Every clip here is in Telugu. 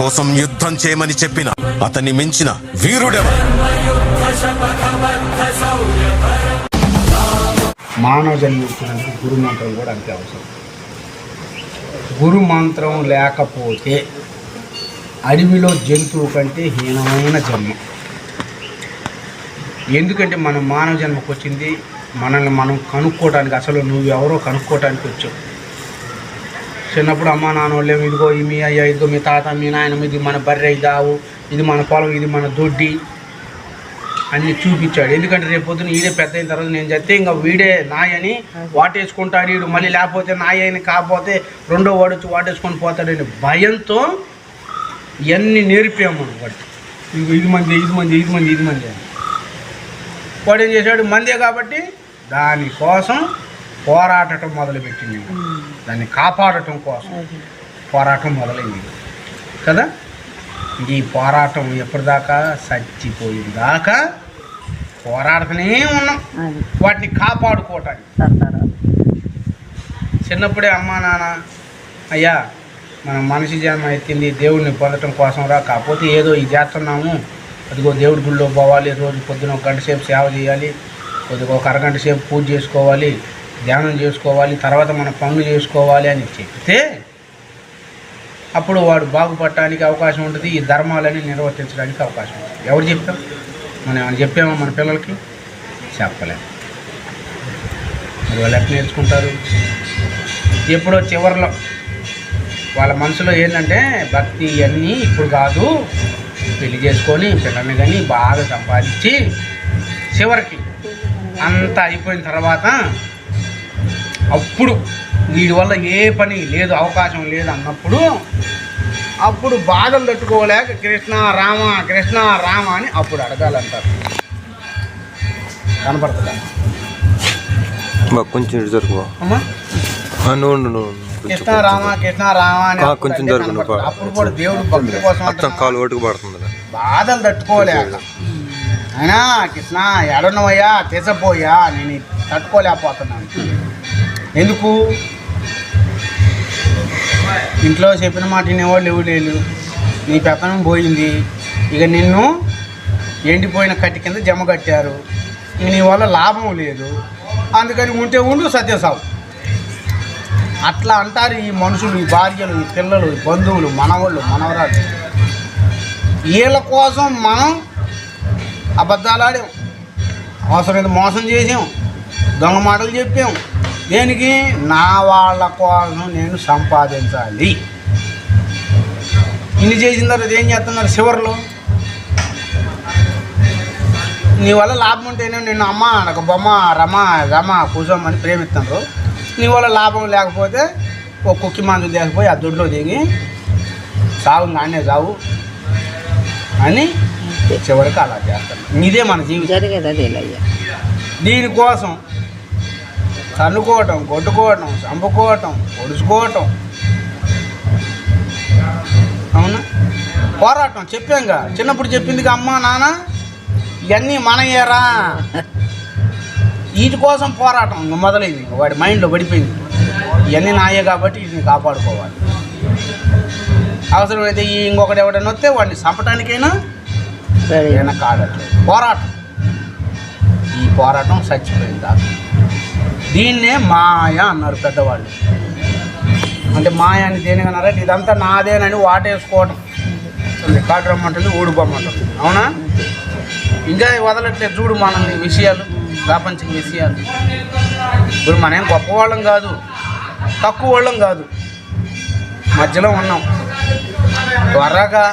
కోసం యుద్ధం చేయమని చెప్పిన అతన్ని మించిన వీరుడెవరు? మానవ జన్మ గురు మంత్రం కూడా అంతే అవసరం. గురు మంత్రం లేకపోతే అడవిలో జంతువు కంటే హీనమైన జన్మ. ఎందుకంటే మనం మానవ జన్మకు వచ్చింది మనల్ని మనం కనుక్కోవడానికి అసలు నువ్వు ఎవరో కనుక్కోవడానికి వచ్చావు. చిన్నప్పుడు అమ్మ నాన్న వాళ్ళేమో ఇదిగో ఈ మీ అయ్యా ఇదిగో మీ తాత మీ నాయనమ్మ ఇది మన బర్రె ఇది ఆవు ఇది మన పొలం ఇది మన దొడ్డి అన్ని చూపించాడు. ఎందుకంటే రేపు పొద్దున ఈడే పెద్ద అయిన తర్వాత నేను చెప్తే ఇంకా వీడే నాయని వాటేసుకుంటాడు వీడు మళ్ళీ లేకపోతే నాయని కాకపోతే రెండో వాడు వచ్చి వాటేసుకొని పోతాడని భయంతో ఇవన్నీ నేర్పాము మనం వాడు ఇదిగో ఇది మంది ఇది మంది ఇది మంది ఇది మంది వాడు ఏం చేశాడు? మందే కాబట్టి దానికోసం పోరాటం మొదలుపెట్టింది దాన్ని కాపాడటం కోసం పోరాటం మొదలైంది. కదా? ఈ పోరాటం ఎప్పటిదాకా చచ్చిపోయిందాకా పోరాడుతూనే ఉన్నాం. వాటిని కాపాడుకోవటానికి. చిన్నప్పుడే అమ్మా నాన్న అయ్యా మనం మనిషి జన్మ ఎత్తింది దేవుడిని పొందటం కోసం రా. కాకపోతే ఏదో ఇది చేస్తున్నాము. అదిగో దేవుడి గుళ్ళో పోవాలి. రోజు పొద్దున ఒక గంట సేపు సేవ చేయాలి. కొద్దిగా ఒక అరగంట సేపు పూజ చేసుకోవాలి. ధ్యానం చేసుకోవాలి తర్వాత మన పనులు చేసుకోవాలి అని చెప్తే అప్పుడు వాడు బాగుపడటానికి అవకాశం ఉంటుంది ఈ ధర్మాలని నిర్వర్తించడానికి అవకాశం ఉంటుంది. ఎవరు చెప్తారు? మనం ఏమైనా చెప్పామా మన పిల్లలకి? చెప్పలేము మరి వాళ్ళు ఎట్లా నేర్చుకుంటారు? ఎప్పుడో చివరిలో వాళ్ళ మనసులో ఏంటంటే భక్తి ఇవన్నీ ఇప్పుడు కాదు పెళ్ళి చేసుకొని పిల్లల్ని కానీ బాగా సంపాదించి చివరికి అంతా అయిపోయిన తర్వాత అప్పుడు వీడి వల్ల ఏ పని లేదు అవకాశం లేదు అన్నప్పుడు అప్పుడు బాధలు తట్టుకోలేక కృష్ణ రామ కృష్ణ రామ అని అప్పుడు అడగాలంటారు. కనపడుతుందా? కొంచెం జరుగు. కృష్ణ రామ కృష్ణ రామ అని కొంచెం. అప్పుడు కూడా దేవుడు భక్తుల కోసం అంటున్నాడు. కాలు ఒట్టుకు పడుతుంది బాధలు తట్టుకోలేక. అయినా కృష్ణ ఎడన్నవయ్యా తీసపోయా నేను తట్టుకోలేకపోతున్నాను ఎందుకు? ఇంట్లో చెప్పిన మాట వినేవాళ్ళు ఎవరు లేరు. నీ పెత్తనం పోయింది. ఇక నిన్ను ఎండిపోయిన కట్టి కింద జమ కట్టారు. ఇక నీ వల్ల లాభం లేదు. అందుకని ఉంటే ఉండు సత్యసావు. అట్లా అంటారు ఈ మనుషులు ఈ భార్యలు ఈ పిల్లలు ఈ బంధువులు మనవాళ్ళు మనవరాలు వీళ్ళ కోసం మనం అబద్ధాలు ఆడాం. అవసరమైతే మోసం చేసాం. దొంగ మాటలు చెప్పాం. దేనికి? నా వాళ్ళ కోసం నేను సంపాదించాలి. ఇన్ని చేసిన తర్వాత ఏం చేస్తున్నారు చివరిలో? నీ వల్ల లాభం ఉంటేనే నిన్ను అమ్మ నాకు బొమ్మ రమ రమ కూర్చోమని ప్రేమిస్తున్నారు నీ వల్ల లాభం లేకపోతే ఒక కుక్కి మందు లేకపోయి ఆ దొడ్లో దిగి సాగు నాన్నే సాగు అని చివరికి అలా చేస్తాను ఇదే మన జీవితం. దీనికోసం తన్నుకోవటం కొట్టుకోవటం చంపుకోవటం పొడుచుకోవటం అవునా? పోరాటం చెప్పాంగా. చిన్నప్పుడు చెప్పింది అమ్మ నాన్న ఇవన్నీ మనయ్యారా వీటి కోసం పోరాటం ఇంక మొదలైంది వాడి మైండ్లో పడిపోయింది. ఇవన్నీ నాయే కాబట్టి వీటిని కాపాడుకోవాలి. అవసరమైతే ఈ ఇంకొకటి ఎవడైనా వస్తే వాడిని చంపటానికైనా ఏదైనా కాదట్లేదు. పోరాటం. ఈ పోరాటం చచ్చిపోయింది దాకా. దీన్నే మాయ అన్నారు పెద్దవాళ్ళు. అంటే మాయ అని దేనికన్నారా ఇదంతా నాదేనని వాటేసుకోవటం. రికార్డు రమ్మంటుంది ఊడిపోమంటుంది అవునా? ఇంకా వదలట్లేదు చూడు మనం ఈ విషయాలు ప్రాపంచిక విషయాలు. ఇప్పుడు మనం గొప్పవాళ్ళం కాదు తక్కువ వాళ్ళం కాదు. మధ్యలో ఉన్నాం. త్వరగా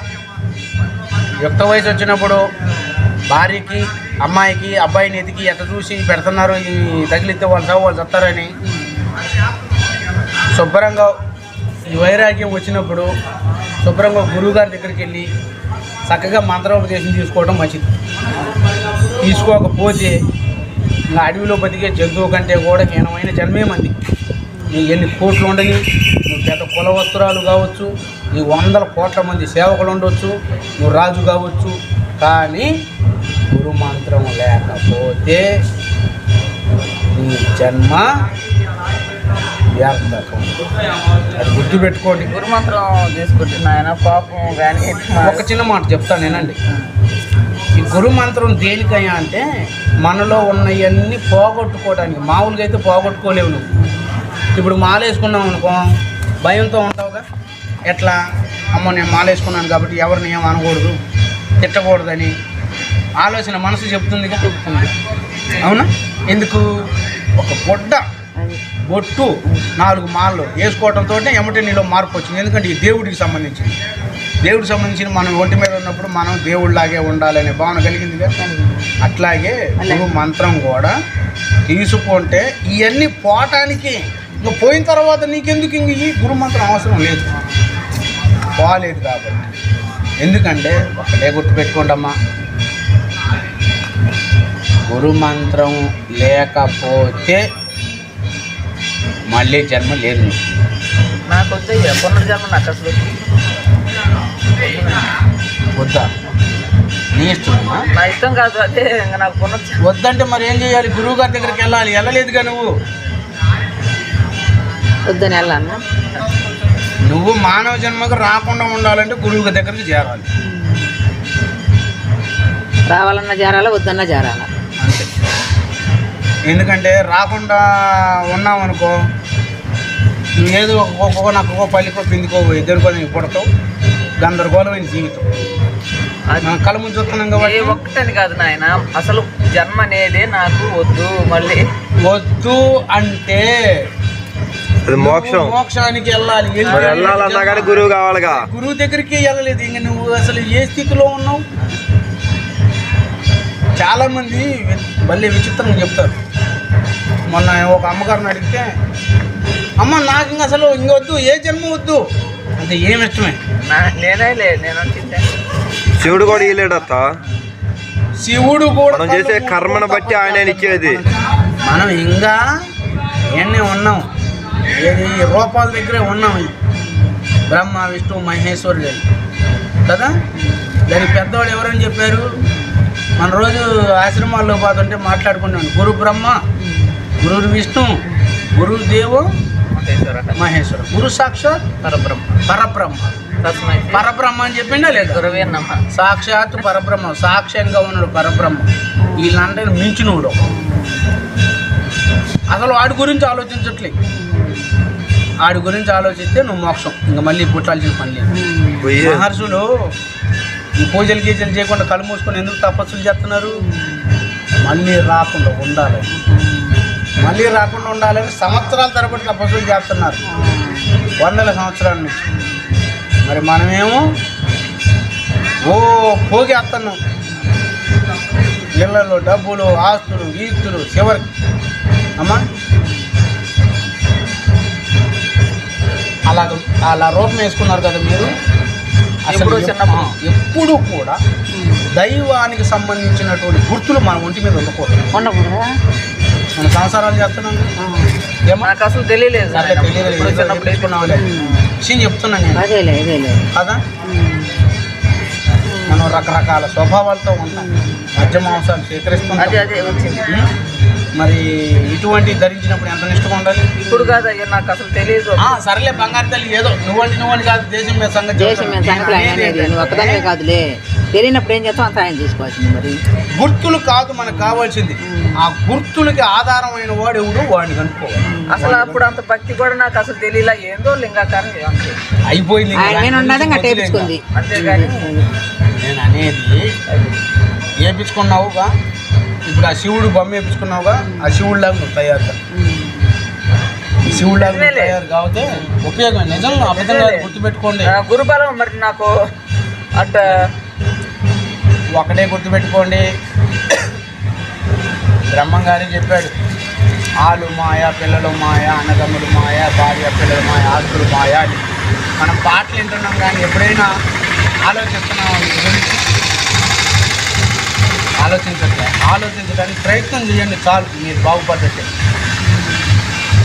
యుక్త వయసు వచ్చినప్పుడు భార్యకి అమ్మాయికి అబ్బాయిని ఎతికి ఎట్ట చూసి పెడుతున్నారు ఈ తగిలితే వాళ్ళు చావు వాళ్ళు చస్తారని. శుభ్రంగా ఈ వైరాగ్యం వచ్చినప్పుడు శుభ్రంగా గురువుగారి దగ్గరికి వెళ్ళి చక్కగా మంత్రోపదేశం తీసుకోవడం మంచిది. తీసుకోకపోతే ఇంకా అడవిలో బతికే జంతువు కంటే కూడా హీనమైన జన్మే మంది. నీ ఎన్ని కోట్లు ఉండని నువ్వు పెద్ద కుల వస్త్రాలు కావచ్చు నీ వందల కోట్ల మంది సేవకులు ఉండొచ్చు నువ్వు రాజు కావచ్చు కానీ గురు మంత్రం లేకపోతే నీ జన్మ వ్యర్థకం. అది గుర్తుపెట్టుకోండి. గురుమంత్రం తీసుకుంటున్నా ఆయన పాపం కానీ ఒక చిన్న మాట చెప్తాను నేనండి. ఈ గురు మంత్రం దేనికయ్యా అంటే మనలో ఉన్నవన్నీ పోగొట్టుకోవడానికి మామూలుగా అయితే పోగొట్టుకోలేవు నువ్వు. ఇప్పుడు మాల వేసుకున్నావు అనుకో భయంతో ఉంటావుగా? ఎట్లా? అమ్మో నేను మాల వేసుకున్నాను కాబట్టి ఎవరిని ఏం అనకూడదు? తిట్టకూడదని. ఆలోచన మనసు చెప్తుందిగా చెప్తుంది. అవునా? ఎందుకు? ఒక బొడ్డ. బొట్టు నాలుగు మాలలు వేసుకోవడంతో ఎమ్మటే నీలో మార్పు వచ్చింది. ఎందుకంటే ఈ దేవుడికి సంబంధించింది. దేవుడికి సంబంధించిన మనం ఒంటి మీద ఉన్నప్పుడు మనం దేవుడిలాగే ఉండాలనే భావన కలిగిందిగా అట్లాగే గురు మంత్రం కూడా తీసుకుంటే ఇవన్నీ పోవటానికి ఇంకా పోయిన తర్వాత నీకెందుకు ఇంక ఈ గురు మంత్రం అవసరం లేదు. పోలేదు కాబట్టి. ఎందుకంటే ఒకటే గుర్తుపెట్టుకోండి అమ్మా గురు మంత్రం లేకపోతే మళ్ళీ జన్మ లేదు నీకు. వద్ద పునర్జన్మ నాకు అసలు? వద్దా? నీ ఇష్టమా నా ఇష్టం కాదు అదే ఇంకా నాకు పునర్జన్మ వద్దంటే మరి ఏం చేయాలి? గురువు గారి దగ్గరికి వెళ్ళాలి. వెళ్ళలేదుగా నువ్వు? వద్దని వెళ్ళాను నువ్వు మానవ జన్మకు రాకుండా ఉండాలంటే గురువు గారి దగ్గరికి చేరాలి. రావాలన్నా చేరాలా వద్దన్నా చేరాలా ఎందుకంటే రాకుండా అనుకో నువ్వు ఏదో ఒక్కొక్క నాకు ఒక్కో పల్లికో పిందికో ఇద్దరికో నీకు పుడతావు గందరగోళమైన జీవితం. మనం కళ్ళ ముందు చూస్తున్నాం కాబట్టి. ఒక్కటని కాదు నాయన అసలు జన్మ అనేది నాకు వద్దు మళ్ళీ. వద్దు అంటే అది మోక్షం. మోక్షానికి వెళ్ళాలి. వెళ్ళాలన్నా కానీ గురువు కావాలిగా. గురువు దగ్గరికి వెళ్ళలేదు. ఇంక నువ్వు అసలు ఏ స్థితిలో ఉన్నావు? చాలా మంది మళ్ళీ విచిత్రంగా చెప్తారు. మొన్న ఒక అమ్మగారిని అడిగితే అమ్మ నాకు ఇంక అసలు ఇంకొద్దు ఏ జన్మ వద్దు? అంటే ఏమి ఇష్టమే? నా నేనే లే నేను అనుకుంటే శివుడు కూడా ఇయ్యలేడత్త శివుడు కూడా మనం చేసే కర్మను బట్టి ఆయన ఇచ్చేది. మనం ఇంకా ఎన్నే ఉన్నాం? ఏది రూపాల దగ్గరే ఉన్నాం బ్రహ్మ విష్ణు మహేశ్వరుడు. కదా? దానికి పెద్దవాళ్ళు ఎవరని చెప్పారు? మన రోజు ఆశ్రమాల్లో పోతుంటే మాట్లాడుకున్నాను గురు బ్రహ్మ గురు విష్ణు గురు దేవు మహేశ్వర. మహేశ్వరు. గురు సాక్షాత్ పరబ్రహ్మ. పరబ్రహ్మ. తస్మై పరబ్రహ్మ అని చెప్పిండా లేదా? గురువే నమ సాక్షాత్ పరబ్రహ్మ. సాక్ష్యంగా ఉన్నాడు పరబ్రహ్మ. వీళ్ళందరూ మించినోడు. అసలు వాడి గురించి ఆలోచించట్లే. వాడి గురించి ఆలోచిస్తే నువ్వు మోక్షం. ఇంకా మళ్ళీ పుట్టాల్సిన పని లేదు పోయి. మహర్షులు పూజలు గీజలు చేయకుండా కళ్ళు మూసుకొని ఎందుకు తపస్సులు చేస్తున్నారు? మళ్ళీ రాకుండా ఉండాలి. మళ్ళీ రాకుండా ఉండాలని సంవత్సరాల తరబడి తపస్సులు చేస్తున్నారు. వందల సంవత్సరాల నుంచి. మరి మనమేమో ఓ పోగేస్తున్నాం ఇళ్ళలో డబ్బులు ఆస్తులు ఈస్తులు చివరికి. అమ్మా. అలాగ అలా రూపం వేసుకున్నారు కదా మీరు? ఎప్పుడో ఎప్- చిన్నప్పుడు. ఎప్పుడు కూడా దైవానికి సంబంధించినటువంటి గుర్తులు మన ఒంటి మీద ఉండకూడదు. ఉండకూడదా? మన సంసారాలు చేస్తున్నాం. ఏమో? నాకు అసలు తెలియలేదు. చిన్నప్పుడు చెప్పుకున్నావులే విషయం చెప్తున్నా నేను. కదా? మనం రకరకాల స్వభావాలతో ఉంటాం. మధ్య మాంసాలు అదే మరి ఇటువంటి ధరించినప్పుడు ఎంత నిష్టగా ఉండాలి? ఇప్పుడు కాదు అయ్యా నాకు అసలు తెలియదు సరేలే బంగారు తల్లి ఏదో నువ్వంటి నువ్వని కాదు దేశం మీద సంగతి దేశం మీద. సంగతి ఆయన నేను అనేది అనేది నువ్వు ఒక్కదానివే కాదులే. తెలియనప్పుడు ఏం చేస్తావు? అంత ఆయన తీసుకోవాల్సింది మరి. గుర్తులు కాదు మనకు కావాల్సింది. ఆ గుర్తులకి ఆధారమైన వాడు ఎవడు వాడిని కనుక్కోవాలి. అసలు అప్పుడు అంత భక్తి కూడా నాకు అసలు తెలియలా. ఏందో లింగాకారం అయిపోయింది ఆయన ఉన్నది ఇంకా టేపించుకుంది. నేను అనేది వేపించుకున్నావుగా ఇప్పుడు ఆ శివుడు బొమ్మ వేపించుకున్నావుగా ఆ శివుడిలాగా నువ్వు తయారు నువ్వు నిజమేలే. తయారు కాకపోతే ఉపయోగం నిజంగా అబద్ధం కాదు గుర్తుపెట్టుకోండి. గురుబలం మరి నాకు అట్ట ఒకటే గుర్తుపెట్టుకోండి. బ్రహ్మంగారి చెప్పాడు. ఆలు మాయ పిల్లలు మాయ అన్నదమ్ములు మాయ భార్య పిల్లలు మాయ ఆస్తులు మాయ అని. మనం పాటలు వింటున్నాం కానీ ఎప్పుడైనా ఆలోచిస్తున్నాం గురించి. ఆలోచించండి. ఆలోచించడానికి ప్రయత్నం చేయండి చాలు మీరు బాగుపడ్డట్టే.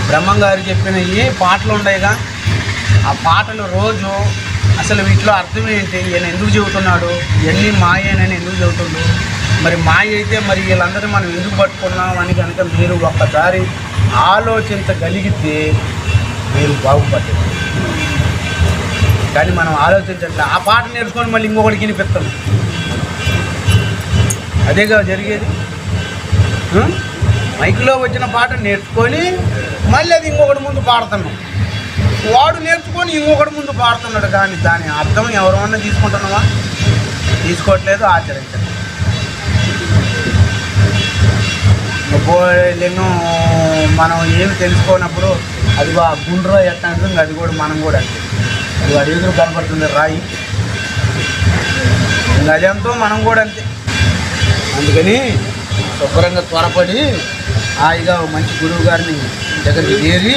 బ్రహ్మంగారు చెప్పిన ఏ పాటలు ఉన్నాయిగా ఆ పాటలు రోజు అసలు వీటిలో అర్థం ఏంటి ఈయన ఎందుకు చెబుతున్నాడు? ఇవన్నీ మాయేనని ఎందుకు చెబుతుండు? మరి మాయ అయితే మరి వీళ్ళందరినీ మనం ఎందుకు పట్టుకున్నాం అని కనుక మీరు ఒక్కసారి ఆలోచించగలిగితే మీరు బాగుపడ్డారు కానీ మనం ఆలోచించట్లే. ఆ పాట నేర్చుకొని మళ్ళీ ఇంకొకటికి వినిపిస్తాం. అదేగా జరిగేది. మైక్లో వచ్చిన పాట నేర్చుకొని మళ్ళీ అది ఇంకొకటి ముందు పాడుతున్నాం. వాడు నేర్చుకొని ఇంకొకటి ముందు పాడుతున్నాడు కానీ దాని అర్థం ఎవరన్నా తీసుకుంటున్నావా? తీసుకోవట్లేదు ఆచరించట్లేదు. నేను మనం ఏమి తెలుసుకోనప్పుడు అది ఆ గుండ్రో ఎట్లా అది కూడా మనం కూడా అంతే. అది వాడి కనపడుతుంది రాయి. ఇంకా అదేంతో మనం కూడా అంతే. అందుకని శుభ్రంగా త్వరపడి హాయిగా మంచి గురువు గారిని దగ్గరికి చేరి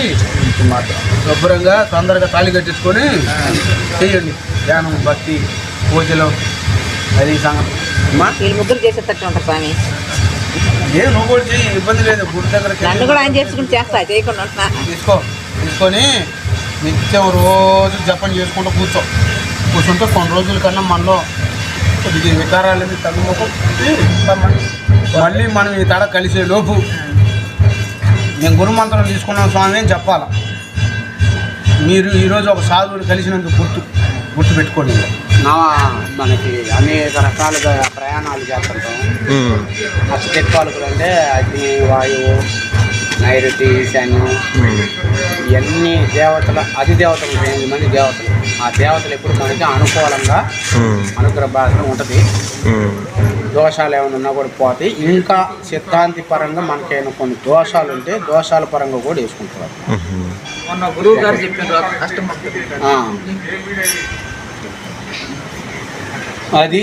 శుభ్రంగా తొందరగా తాళి కట్టించుకొని చేయండి. ధ్యానం భక్తి పూజలు అది సంగతి. అమ్మా? వీళ్ళు ముగ్గురు చేసేటట్టు ఉంటారు స్వామి. ఏ నువ్వు కూడా చెయ్యి ఇబ్బంది లేదు గుడి దగ్గరకి నన్ను కూడా ఆయన చేసుకుని చేస్తా చేయకుండా ఉంటున్నా. తీసుకో తీసుకొని నిత్యం రోజు జపం చేసుకుంటూ కూర్చో. కూర్చుంటే కొన్ని రోజుల కన్నా మనలో కొద్దిగా వికారాలని తగ్గుముఖం మళ్ళీ మనం ఈ తడ కలిసే లోపు నేను గురుమంత్రం తీసుకున్నాం స్వామి అని చెప్పాలా? మీరు ఈరోజు ఒక సాధువుని కలిసినందుకు గుర్తు గుర్తు పెట్టుకోండి నా మనకి అనేక రకాలుగా ప్రయాణాలు చేస్తుంటాం. ఉమ్, అష్టదిక్పాలకులు అంటే అగ్ని వాయువు నైరుతి ఈశాన్యం ఇవన్నీ దేవతల అధిదేవతలు ఎనిమిది మంది దేవతలు. ఆ దేవతలు ఎప్పుడు మనకి అనుకూలంగా అనుగ్రహ భాషలో ఉంటుంది. దోషాలు ఏమైనా ఉన్నా కూడా పోతాయి. ఇంకా సిద్ధాంతి పరంగా మనకైనా కొన్ని దోషాలు ఉంటే దోషాల పరంగా కూడా వేసుకుంటారు. ఉమ్. మొన్న గురువు గారు చెప్పిన అష్టమక్తులు ఆ. అది